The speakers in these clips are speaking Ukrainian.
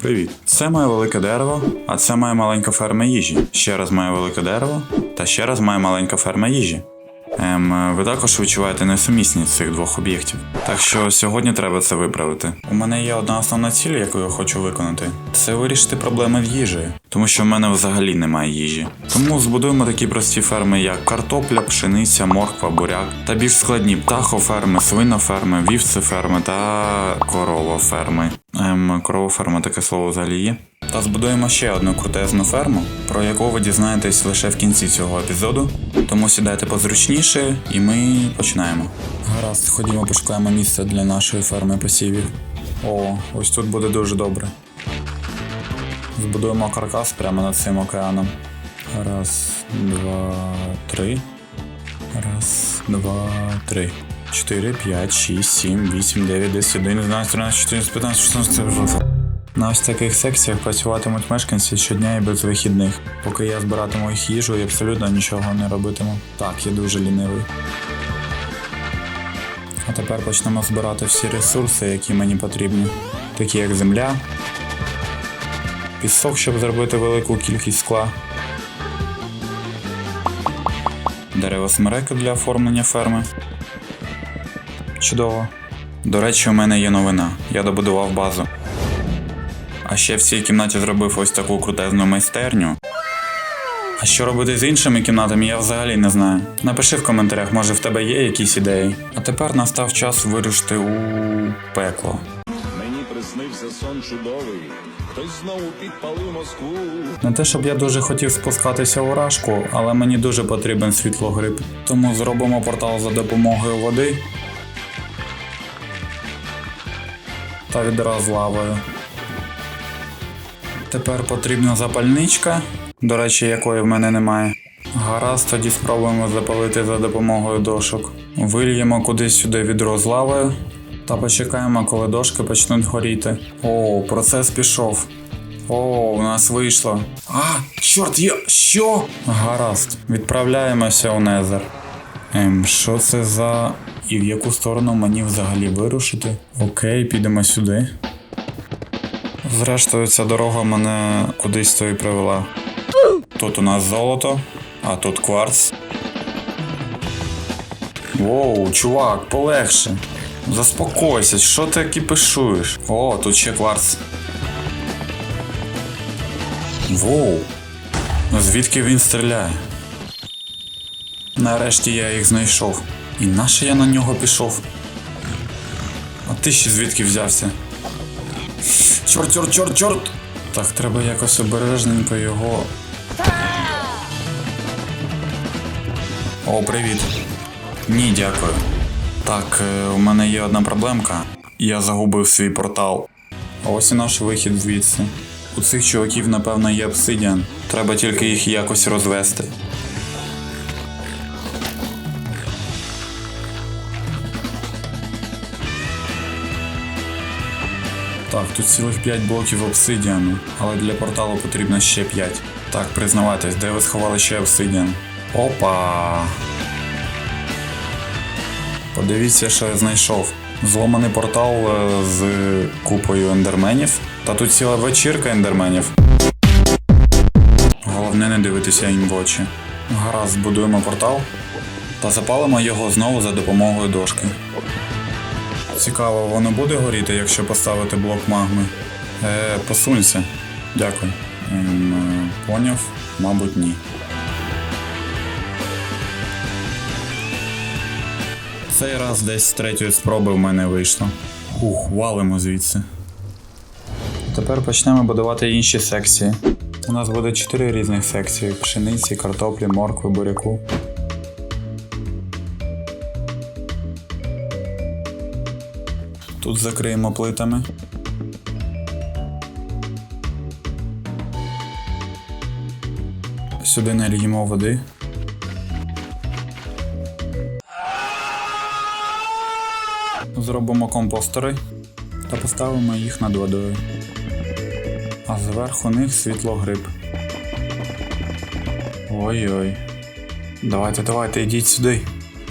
Привіт! Це моє велике дерево, а це моя маленька ферма їжі. Ще раз моє велике дерево, та ще раз моя маленька ферма їжі. Ем, ви також відчуваєте несумісність цих двох об'єктів. Так що сьогодні треба це виправити. У мене є одна основна ціль, яку я хочу виконати. Це вирішити проблеми з їжею, тому що в мене взагалі немає їжі. Тому збудуємо такі прості ферми, як картопля, пшениця, морква, буряк, та більш складні птахоферми, свиноферми, вівцеферми та коровоферми. Ем, коровоферма таке слово взагалі є. Та збудуємо ще одну крутезну ферму, про яку ви дізнаєтесь лише в кінці цього епізоду. Тому сідайте позручніше, і ми починаємо. Гаразд, ходімо пошукаємо місце для нашої ферми посівів. О, ось тут буде дуже добре. Збудуємо каркас прямо над цим океаном. Раз, два, три. Раз, два, три. 4, 5, 6, 7, 8, 9, 10, 11, 12, 13, 14, 15, 16, 17. На ось таких секціях працюватимуть мешканці щодня і без вихідних. Поки я збиратиму їх їжу і абсолютно нічого не робитиму. Так, я дуже лінивий. А тепер почнемо збирати всі ресурси, які мені потрібні, такі як земля, пісок, щоб зробити велику кількість скла, дерево смереки для оформлення ферми. Чудово. До речі, у мене є новина. Я добудував базу. А ще в цій кімнаті зробив ось таку крутезну майстерню. А що робити з іншими кімнатами, я взагалі не знаю. Напиши в коментарях, може в тебе є якісь ідеї. А тепер настав час вирушити у пекло. Мені приснився сон чудовий. Хтось знову підпалив Москву. Не те, щоб я дуже хотів спускатися у рашку, але мені дуже потрібен світлогриб. Тому зробимо портал за допомогою води та відра з лавою. Тепер потрібна запальничка, до речі, якої в мене немає. Гаразд, тоді спробуємо запалити за допомогою дошок. Вильємо кудись сюди відро з лавою та почекаємо, коли дошки почнуть горіти. О, процес пішов. О, у нас вийшло. А, чорт, я. Що? Гаразд. Відправляємося у Незер. Ем, що це за. І в яку сторону мені взагалі вирушити? Окей, підемо сюди. Зрештою, ця дорога мене кудись то і привела. Тут у нас золото, а тут кварц. Воу, чувак, полегше. Заспокойся, що ти кипишуєш? О, тут ще кварц. Воу. Звідки він стріляє? Нарешті я їх знайшов. І нащо я на нього пішов? А ти ще звідки взявся? Чорт, чорт, чорт, чорт! Так, треба якось обережненько його. О, привіт. Ні, дякую. Так, е, у мене є одна проблемка. Я загубив свій портал. А ось і наш вихід звідси. У цих чуваків, напевно, є обсидіан. Треба тільки їх якось розвести. Так, тут цілих 5 блоків обсидіану, але для порталу потрібно ще 5. Так, признавайтесь, де ви сховали ще обсидіан? Опа! Подивіться, що я знайшов. Зломаний портал е, з купою ендерменів. Та тут ціла вечірка ендерменів. Головне не дивитися їм в очі. Гаразд, збудуємо портал та запалимо його знову за допомогою дошки. Цікаво, воно буде горіти, якщо поставити блок магми? Е, посунься. Дякую. Ем, е, поняв? Мабуть, ні. Цей раз десь з третьої спроби в мене вийшло. Ух, валимо звідси. Тепер почнемо будувати інші секції. У нас буде 4 різних секції: пшениці, картоплі, моркви, буряку. Тут закриємо плитами. Сюди нальємо води. Зробимо компостери та поставимо їх над водою. А зверху них світлогриб. Ой-ой. Давайте, давайте, йдіть сюди.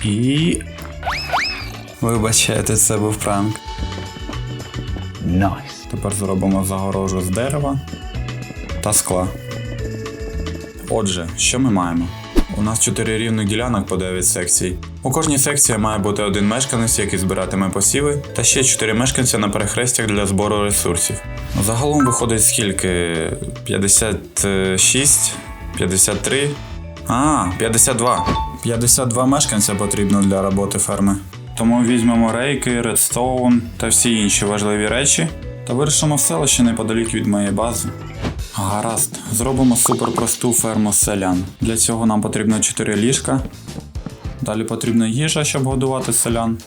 І. Вибачайте, це був пранк. Тепер зробимо загорожу з дерева та скла. Отже, що ми маємо? У нас 4 рівних ділянок по 9 секцій. У кожній секції має бути один мешканець, який збиратиме посіви, та ще 4 мешканця на перехрестях для збору ресурсів. Загалом виходить скільки? 56, 53. А, 52. 52 мешканця потрібно для роботи ферми. Тому візьмемо рейки, редстоун та всі інші важливі речі та вирішимо в селище неподалік від моєї бази. Гаразд, зробимо суперпросту ферму селян. Для цього нам потрібно 4 ліжка. Далі потрібна їжа, щоб годувати селян.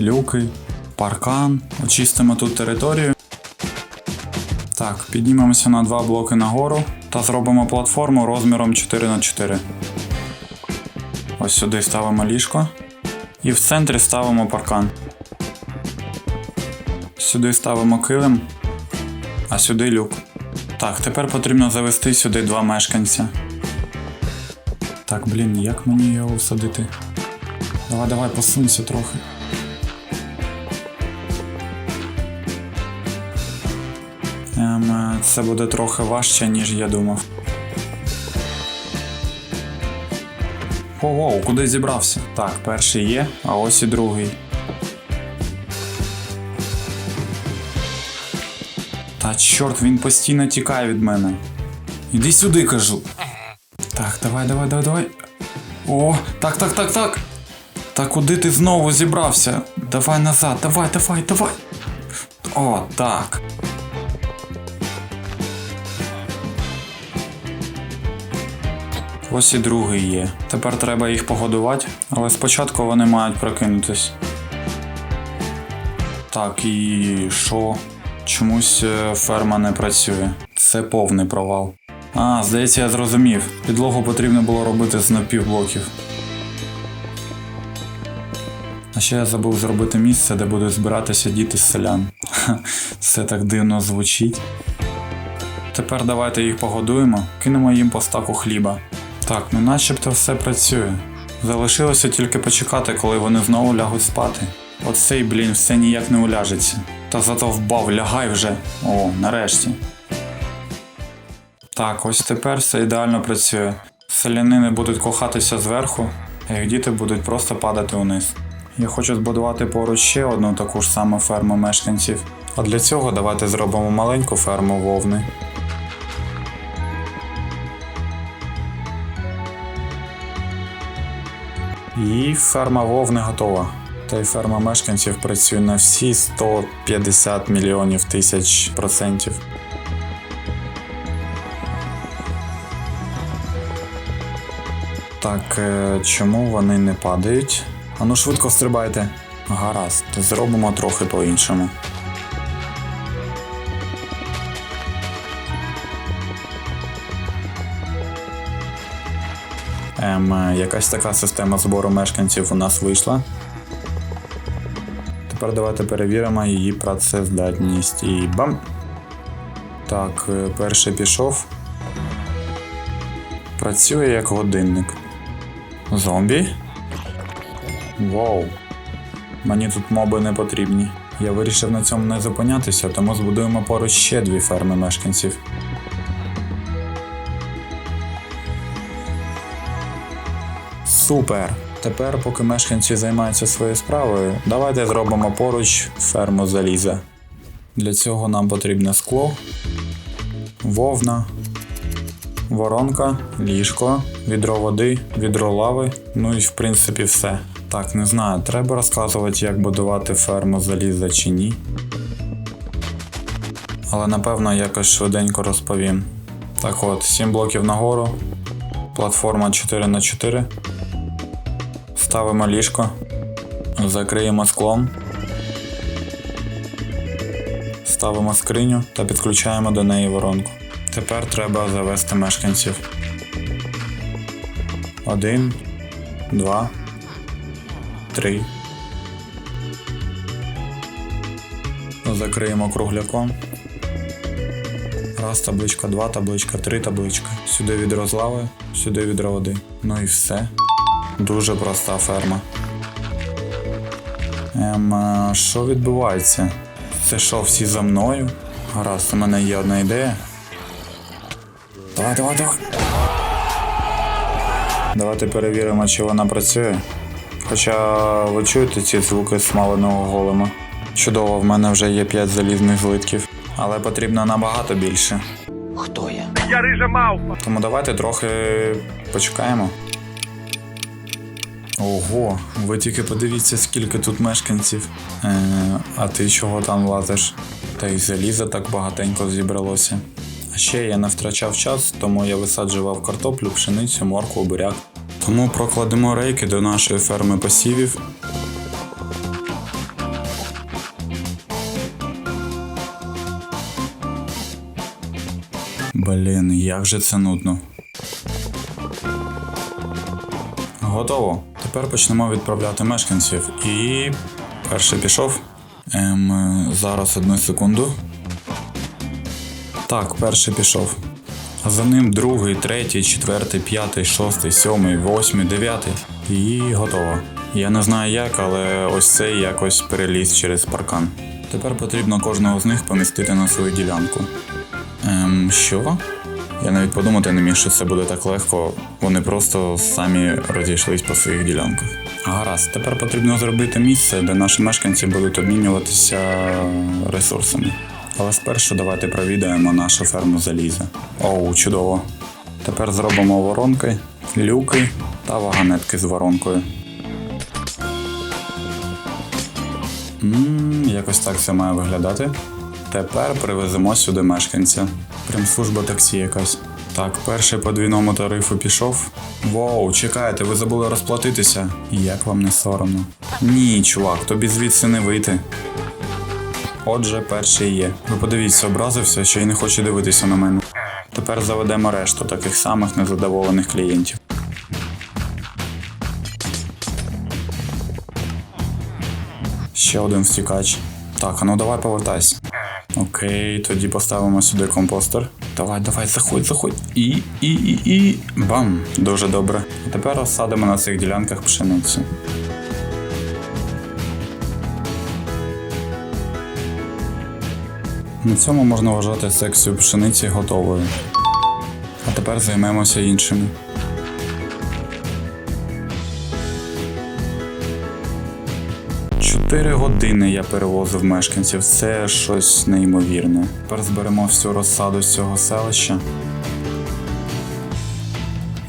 Люки, паркан. Очистимо тут територію. Так, піднімемося на два блоки нагору та зробимо платформу розміром 4х4. Ось сюди ставимо ліжко. І в центрі ставимо паркан. Сюди ставимо килим, а сюди люк. Так, тепер потрібно завести сюди два мешканця. Так, блін, як мені його всадити? Давай, давай, посунься трохи. Ем, е, це буде трохи важче, ніж я думав. Воу, куди зібрався? Так, перший є, а ось і другий. Та чорт, він постійно тікає від мене. Іди сюди, кажу. Так, давай, давай, давай, давай. О, так, так, так, так. Та куди ти знову зібрався? Давай назад, давай, давай, давай. О, так. Ось і другий є. Тепер треба їх погодувати, але спочатку вони мають прокинутись. Так, і що? Чомусь е, ферма не працює. Це повний провал. А, здається, я зрозумів. Підлогу потрібно було робити з напівблоків. А ще я забув зробити місце, де будуть збиратися діти з селян. Це так дивно звучить. Тепер давайте їх погодуємо, кинемо їм по стаку хліба. Так, ну начебто все працює. Залишилося тільки почекати, коли вони знову лягуть спати. Оцей, блін, все ніяк не уляжеться. Та зато вбав, лягай вже. О, нарешті. Так, ось тепер все ідеально працює. Селянини будуть кохатися зверху, а їх діти будуть просто падати униз. Я хочу збудувати поруч ще одну таку ж саму ферму мешканців. А для цього давайте зробимо маленьку ферму вовни. І ферма вовни готова. Та й ферма мешканців працює на всі 150 мільйонів тисяч процентів. Так, е, чому вони не падають? Ану швидко стрибайте. Гаразд, зробимо трохи по-іншому. Ем, е, якась така система збору мешканців у нас вийшла. Тепер давайте перевіримо її працездатність. І бам! Так, е, перший пішов. Працює як годинник. Зомбі? Вау. Мені тут моби не потрібні. Я вирішив на цьому не зупинятися, тому збудуємо поруч ще дві ферми мешканців. Супер! Тепер, поки мешканці займаються своєю справою, давайте зробимо поруч ферму заліза. Для цього нам потрібне скло, вовна, воронка, ліжко, відро води, відро лави, ну і в принципі все. Так, не знаю, треба розказувати, як будувати ферму заліза чи ні. Але напевно якось швиденько розповім. Так от, 7 блоків нагору, платформа 4х4. Ставимо ліжко, закриємо склом, ставимо скриню та підключаємо до неї воронку. Тепер треба завести мешканців. Один, два, три. Закриємо кругляком. Раз табличка, два табличка, три табличка. Сюди відро з лави, сюди відро води. Ну і все. Дуже проста ферма. Ем, що відбувається? Це що, всі за мною? Гаразд, у мене є одна ідея. Давай, давай, давай. Давайте перевіримо, чи вона працює. Хоча ви чуєте ці звуки смаленого голема. Чудово, в мене вже є 5 залізних злитків, але потрібно набагато більше. Хто я? Я рижа мавпа. Тому давайте трохи почекаємо. Ого, ви тільки подивіться, скільки тут мешканців. Е, а ти чого там лазиш? Та й заліза так багатенько зібралося. А ще я не втрачав час, тому я висаджував картоплю, пшеницю, моркву, буряк. Тому прокладемо рейки до нашої ферми посівів. Блін, як же це нудно. Готово. Тепер почнемо відправляти мешканців. І перший пішов. Ем, зараз одну секунду. Так, перший пішов. А за ним другий, третій, четвертий, п'ятий, шостий, сьомий, восьмий, дев'ятий. І готово. Я не знаю як, але ось цей якось переліз через паркан. Тепер потрібно кожного з них помістити на свою ділянку. Ем, що? Я навіть подумати не міг, що це буде так легко. Вони просто самі розійшлись по своїх ділянках. Гаразд, тепер потрібно зробити місце, де наші мешканці будуть обмінюватися ресурсами. Але спершу давайте провідаємо нашу ферму заліза. Оу, чудово. Тепер зробимо воронки, люки та вагонетки з воронкою. Ммм, якось так це має виглядати. Тепер привеземо сюди мешканця. Прям служба таксі якась. Так, перший по двійному тарифу пішов. Воу, чекайте, ви забули розплатитися. Як вам не соромно? Ні, чувак, тобі звідси не вийти. Отже, перший є. Ви подивіться, образився, що й не хоче дивитися на мене. Тепер заведемо решту таких самих незадоволених клієнтів. Ще один втікач. Так, а ну давай повертайся. Окей, тоді поставимо сюди компостер. Давай, давай, заходь, заходь. І, і, і, і. Бам! Дуже добре. А тепер розсадимо на цих ділянках пшеницю. На цьому можна вважати секцію пшениці готовою. А тепер займемося іншими. Чотири години я перевозив мешканців, це щось неймовірне. Тепер зберемо всю розсаду з цього селища.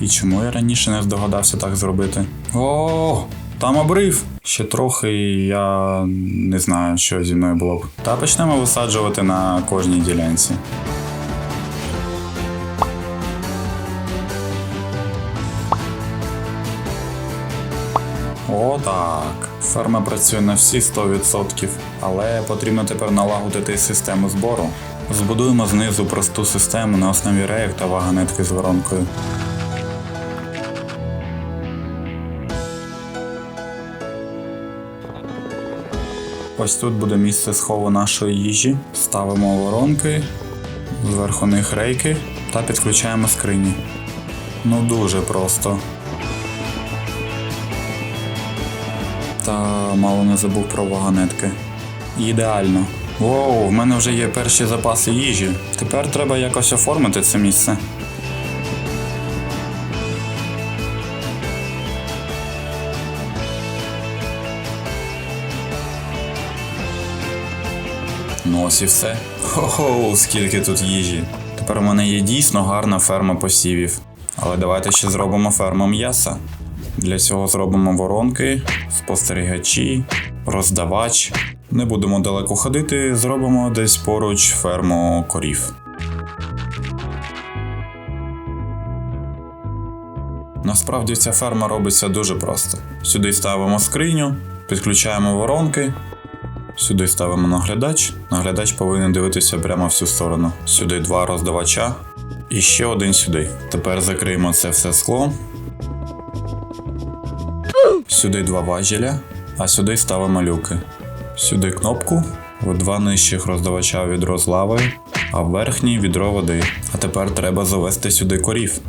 І чому я раніше не здогадався так зробити? О, там обрив! Ще трохи я не знаю, що зі мною було б. Та почнемо висаджувати на кожній ділянці. О, так. Ферма працює на всі 100%, але потрібно тепер налагодити систему збору. Збудуємо знизу просту систему на основі рейок та вагонетки з воронкою. Ось тут буде місце схову нашої їжі. Ставимо воронки, зверху них рейки та підключаємо скрині. Ну дуже просто. Та мало не забув про вагонетки. Ідеально. Воу, в мене вже є перші запаси їжі. Тепер треба якось оформити це місце. Ну ось і все. Хо-хо, скільки тут їжі. Тепер у мене є дійсно гарна ферма посівів. Але давайте ще зробимо ферму м'яса. Для цього зробимо воронки, спостерігачі, роздавач. Не будемо далеко ходити, зробимо десь поруч ферму корів. Насправді ця ферма робиться дуже просто. Сюди ставимо скриню, підключаємо воронки, сюди ставимо наглядач. Наглядач повинен дивитися прямо в цю сторону. Сюди два роздавача і ще один сюди. Тепер закриємо це все скло. Сюди два важеля, а сюди ставимо люки. Сюди кнопку, в два нижчих роздавача відро з лавою, а в верхній відро води. А тепер треба завести сюди корів.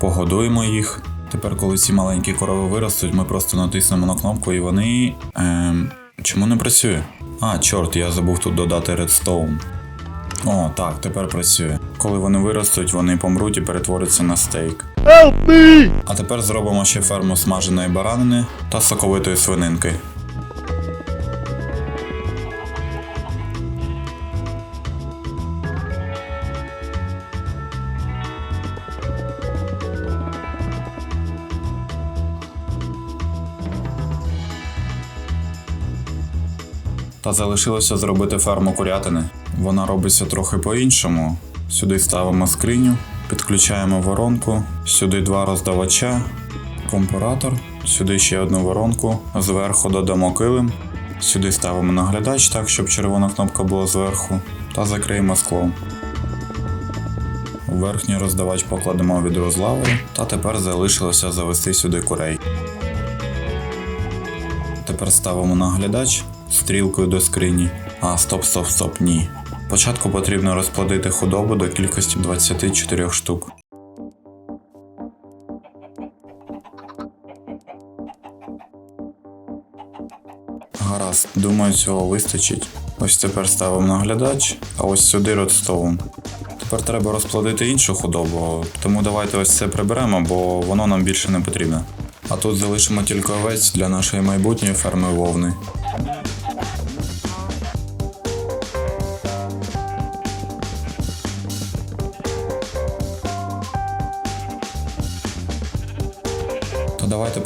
Погодуємо їх, Тепер, коли ці маленькі корови виростуть, ми просто натиснемо на кнопку і вони. Ем, чому не працює? А, чорт, я забув тут додати редстоун. О, так, тепер працює. Коли вони виростуть, вони помруть і перетворяться на стейк. А тепер зробимо ще ферму смаженої баранини та соковитої свининки. Та залишилося зробити ферму курятини. Вона робиться трохи по-іншому. Сюди ставимо скриню, підключаємо воронку, сюди два роздавача, компаратор, сюди ще одну воронку, зверху додамо килим, сюди ставимо наглядач так, щоб червона кнопка була зверху, та закриємо склом. Верхній роздавач покладемо відро з лавою, та тепер залишилося завести сюди курей. Тепер ставимо наглядач стрілкою до скрині. А, стоп, стоп, стоп, ні. Спочатку потрібно розплодити худобу до кількості 24 штук. Гаразд, думаю, цього вистачить. Ось тепер ставимо наглядач, а ось сюди родстоун. Тепер треба розплодити іншу худобу, тому давайте ось це приберемо, бо воно нам більше не потрібно. А тут залишимо тільки овець для нашої майбутньої ферми вовни.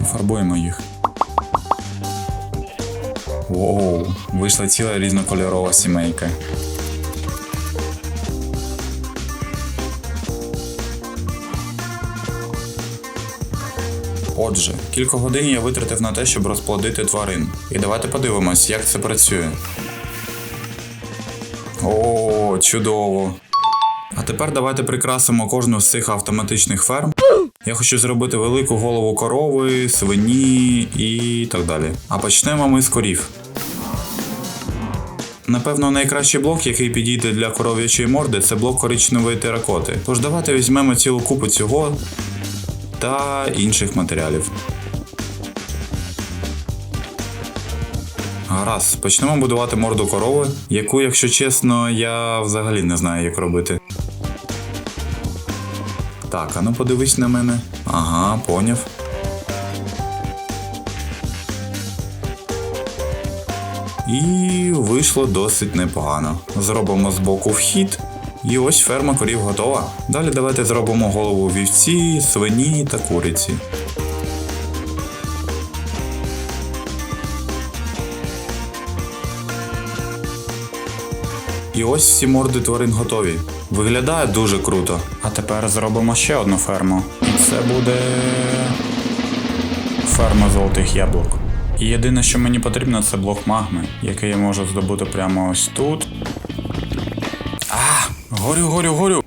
Пофарбуємо їх. Воу, вийшла ціла різнокольорова сімейка. Отже, кілька годин я витратив на те, щоб розплодити тварин. І давайте подивимось, як це працює. О, чудово! А тепер давайте прикрасимо кожну з цих автоматичних ферм. Я хочу зробити велику голову корови, свині і так далі. А почнемо ми з корів. Напевно, найкращий блок, який підійде для коров'ячої морди, це блок коричневої теракоти. Тож давайте візьмемо цілу купу цього та інших матеріалів. Гаразд, почнемо будувати морду корови, яку, якщо чесно, я взагалі не знаю, як робити. Так, а ну подивись на мене. Ага, поняв. І вийшло досить непогано. Зробимо з боку вхід. І ось ферма корів готова. Далі давайте зробимо голову вівці, свині та куриці. І ось всі морди тварин готові. Виглядає дуже круто. А тепер зробимо ще одну ферму. І це буде ферма золотих яблук. І єдине, що мені потрібно, це блок магми, який я можу здобути прямо ось тут. А, горю, горю, горю.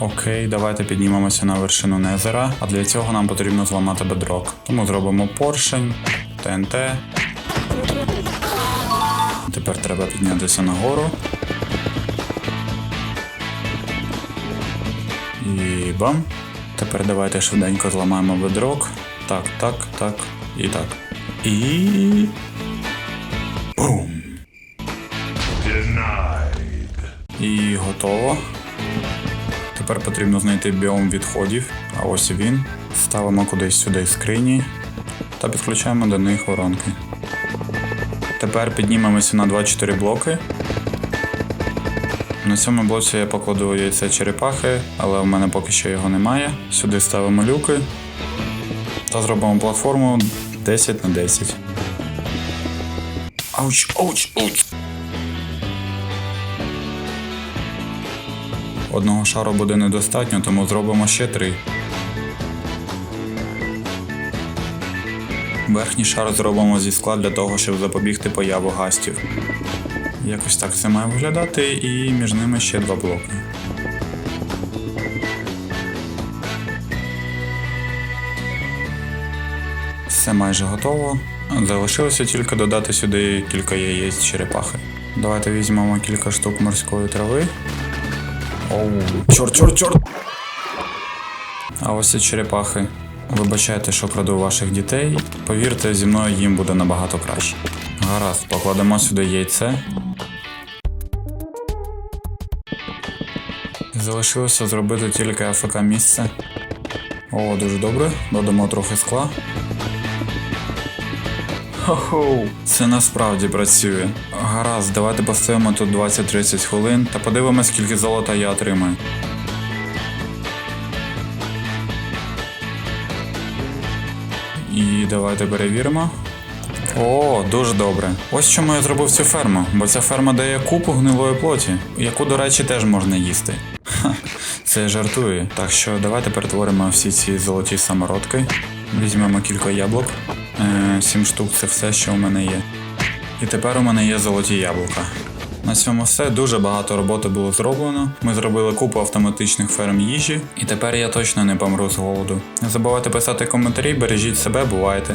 Окей, давайте піднімемося на вершину Незера, а для цього нам потрібно зламати бедрок. Тому зробимо поршень, ТНТ. Тепер треба піднятися нагору. І. Тепер давайте швиденько зламаємо бедрок. Так, так, так і так. І. Бум! І готово. Тепер потрібно знайти біом відходів, а ось він. Ставимо кудись сюди скрині та підключаємо до них воронки. Тепер піднімемося на 2-4 блоки. На цьому блоці я покладу яйце черепахи, але в мене поки що його немає. Сюди ставимо люки та зробимо платформу 10 на 10. Ауч, ауч, ауч. Одного шару буде недостатньо, тому зробимо ще три. Верхній шар зробимо зі скла для того, щоб запобігти появу гастів. Якось так це має виглядати, і між ними ще два блоки. Все майже готово. Залишилося тільки додати сюди кілька яєць черепахи. Давайте візьмемо кілька штук морської трави. Оу, чорт, чорт, чорт! А ось і черепахи. Вибачайте, що краду ваших дітей. Повірте, зі мною їм буде набагато краще. Гаразд, покладемо сюди яйце. Залишилося зробити тільки АФК місце. О, дуже добре. Додамо трохи скла. Хо-хоу, це насправді працює. Гаразд, давайте постоїмо тут 20-30 хвилин та подивимось, скільки золота я отримаю. І давайте перевіримо. О, дуже добре. Ось чому я зробив цю ферму, бо ця ферма дає купу гнилої плоті, яку, до речі, теж можна їсти. Це я жартую. Так що давайте перетворимо всі ці золоті самородки. Візьмемо кілька яблук. Е, сім штук це все, що у мене є. І тепер у мене є золоті яблука. На цьому все дуже багато роботи було зроблено. Ми зробили купу автоматичних ферм їжі, і тепер я точно не помру з голоду. Не забувайте писати коментарі, бережіть себе, бувайте.